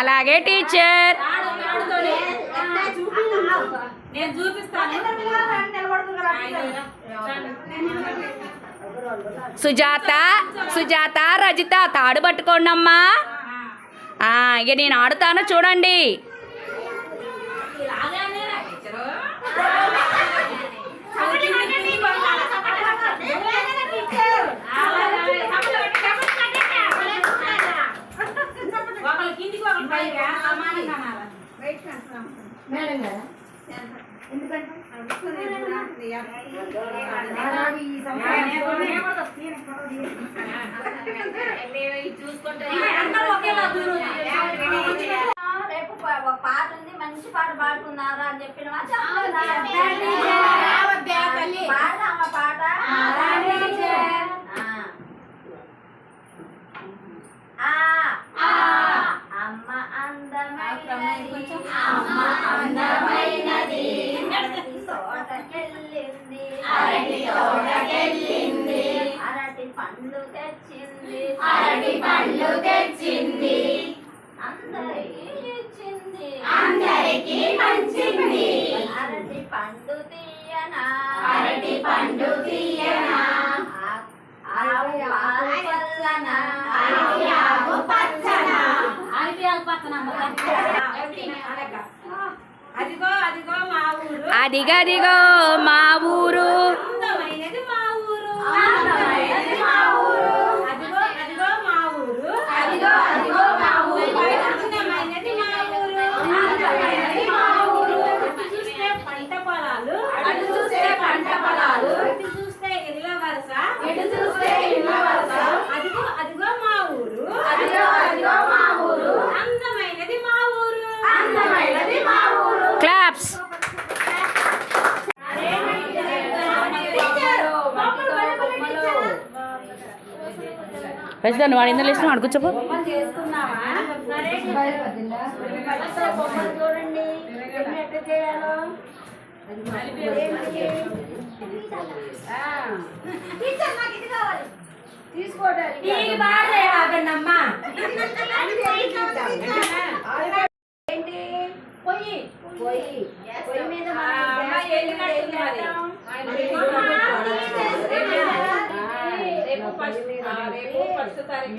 అలాగే టీచర్. సుజాత సుజాత రజిత తాడు పట్టుకోండి అమ్మా. ఇక నేను ఆడుతాను చూడండి. రేపు పాట ఉంది మంచి పాట పాడుతున్నారా అని చెప్పిన పాట అమ్మ అందమైనది అమ్మ అందమైనది తోటకెళ్ళింది. అరటి తోటకెళ్ళింది. అరటి పండ్లు తెచ్చింది. అరటి పండ్లు తెచ్చింది. అందరికీ ఇచ్చింది. అందరికీ పంచింది. అరటి పండు తీయనా. అరటి పండు తీయనా. ఆవు ఆవు పల్లనా. పచ్చనా ఆవు దిగదిగో మా ఊరు ప్రస్తుతాన్ని వాడు ఎందుకు లేచిన వాడు కూర్చోపో.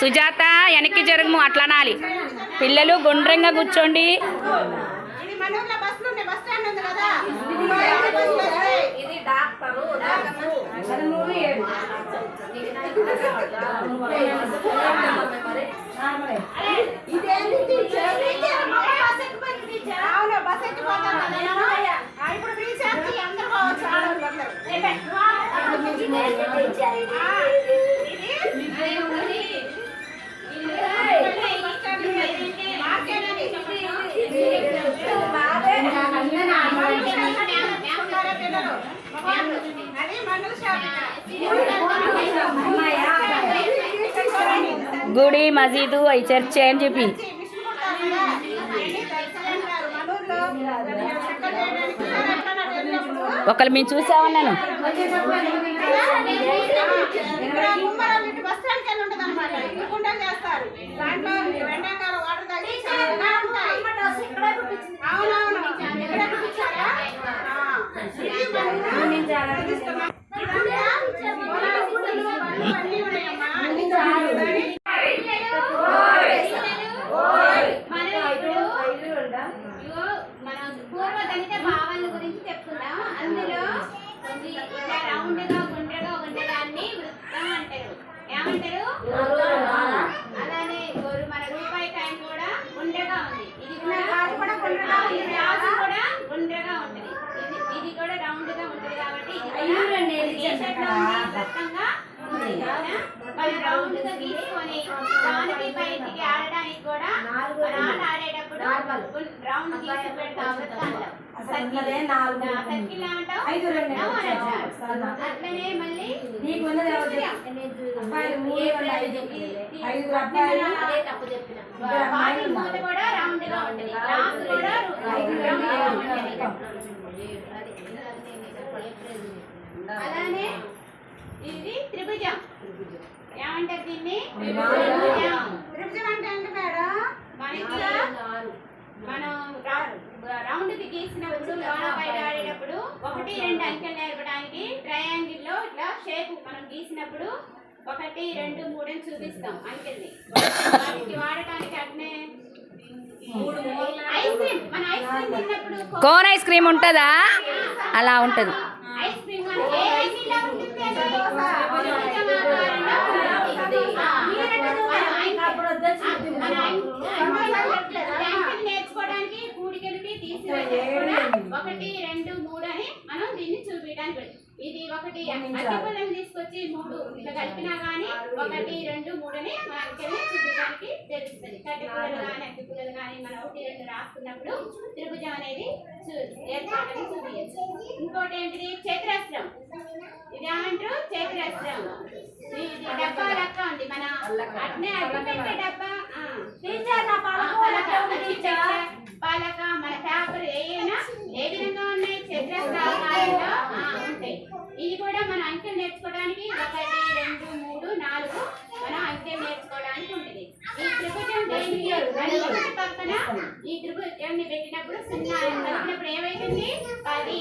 సుజాత వెనక్కి జరుగుము అట్లనాలి. పిల్లలు గుండ్రంగా కూర్చోండి. గుడి మసీదు అవి చర్చ అని చెప్పి. ఒకళ్ళు మేము చూసామన్నాను మన రౌండ్గా తీసుకొని దానికి బయటికి ఆడడానికి కూడా ఆట ఆడేటప్పుడు రౌండ్ తీసి పెడతాము సర్కిల్ అంటావు అట్లనే మళ్ళీ ఐదుగురు అబ్బాయిలు కూడా ఒకటి రెండు అంకెలు నేర్పడానికి ట్రయాంగిల్లో ఇట్లా షేప్ మనం గీసినప్పుడు ఒకటి రెండు మూడు అని చూపిస్తాం అంకెల్ని. వాటికి వాడటానికి అట్నే మన ఐస్ క్రీమ్ తిన్నప్పుడు కోన్ ఐస్ క్రీమ్ ఉంటుందా? అలా ఉంటుంది ఐస్ క్రీమ్ మన ఏ రంగులో ఉంటుంది అది? త్రిభుజం ఆకారంలో ఉంటుంది. ఆ, మన అంకె- మన అంకె- అంకెలు నేర్చుకోవడానికి కూడికలకి తీసివేయడానికి కూడా ఒకటి రెండు మూడు అని మనం దీన్ని చూపించడానికి పెట్టాం. ఇది ఒకటి అగ్గిపుల్లని తీసుకొచ్చి మూడు ఇట్లా కలిపినా గానీ ఒకటి రెండు మూడు అని మన అంకెల్ని చూపించడానికి తెలుస్తుంది కట్టెపుల్లలు కానీ అగ్గిపుల్లలు కానీ మనం ఒకటి రెండు రాసుకున్నప్పుడు త్రిభుజం అనేది చూపించచ్చు ఇంకోటి ఏంటిది? చతురస్రం ఇది ఏమంటారు? చతురస్రం ఇది డబ్బా లెక్క ఉంది. మన అట్నే అగ్గి పెట్టే డబ్బా పలక, అది చక్కెర, పలక మన పేపర్ ఏమైనా ఏ విధంగా ఉన్నాయి చతురస్రాకారంలో ఆ, ఉంటాయి ఇది కూడా మన అంకెలు నేర్చుకోవడానికి ఒకటి రెండు మూడు నాలుగు మన అంకెలు నేర్చుకోవడానికి ఉంటుంది ఈ త్రిభుజం దేనికి అది ఒకటి పక్కన ఈ పెట్టినప్పుడు సున్నా కలిపినప్పుడు ఏమైతుంది? పది.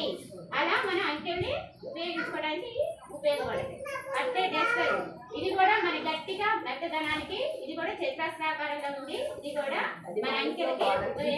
అలా మన అంకెల్ని ఉపయోగించుకోవడానికి ఉపయోగపడుతుంది అంటే నెక్స్ట్ ఇది కూడా మన గట్టిగా మెత్తదనానికి ఇది కూడా చతురస్రాకారంలో ఉంది. ఇది కూడా మన అంకెలకి ఉపయోగ